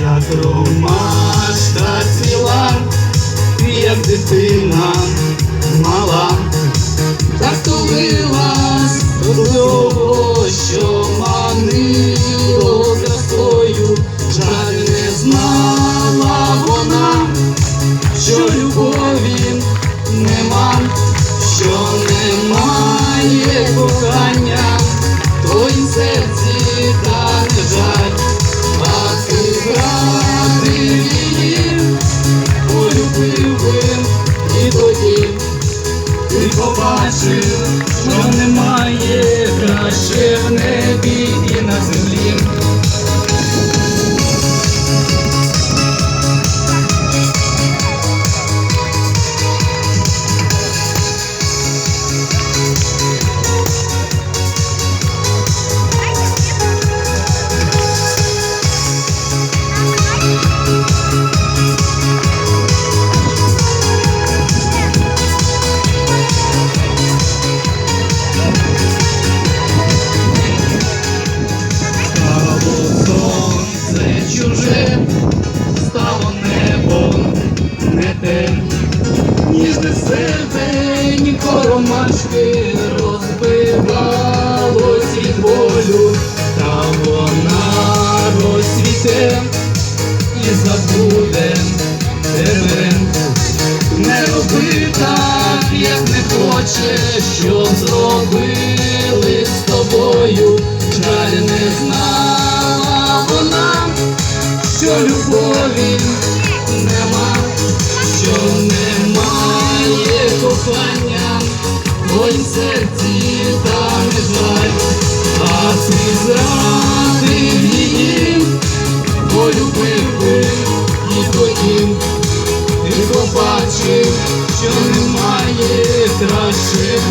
як ромашка ціла, як дитина мала, так тулилась до і тоді ти побачив, що немає краще в небі не те, ніжне серденько ромашки розбивалось від болю, та вона розцвіте і забуде тебе. Не роби так, як не хоче, щоб зробили з тобою. Жаль не знала вона, що любові в серці та не жаль, а ти зрадив її, полюбив би і. Ти побачив, що немає кращих в